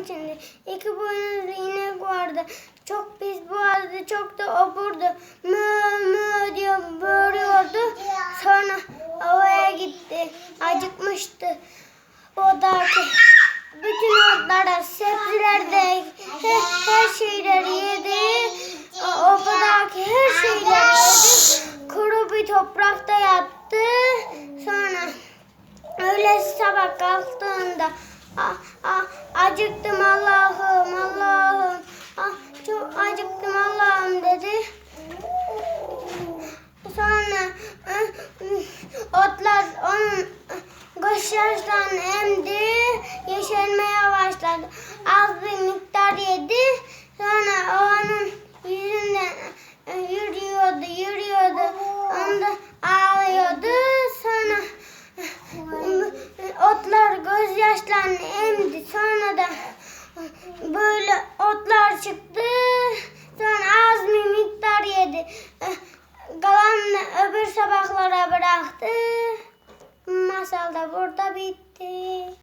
Ormanın içinde iki boynuzlu inek vardı. Çok pis boğazdı, çok da oburdu. Mö mö diye bağırıyordu. Sonra ovaya gitti. Acıkmıştı. Odaki bütün otlara, sebzelerde her, her şeyleri yedi. Odaki her şeyleri yedi. Kuru bir toprakta yattı. Sonra öğlesi sabah kalktığında dedi. Sonra eh, otlar onun koşarsan emdi, yeşermeye başladı. Az bir miktar yedi. Sonra onun yüzünden eh, yürüyordu, yürüyordu. Onda ağlıyordu. Sonra eh, otlar gözyaşlarını emdi. Sonra da böyle otlar çıktı. Sonra az bir miktar yedi. Eh, Kalanını öbür sabahlara bıraktı. Masal da burada bitti.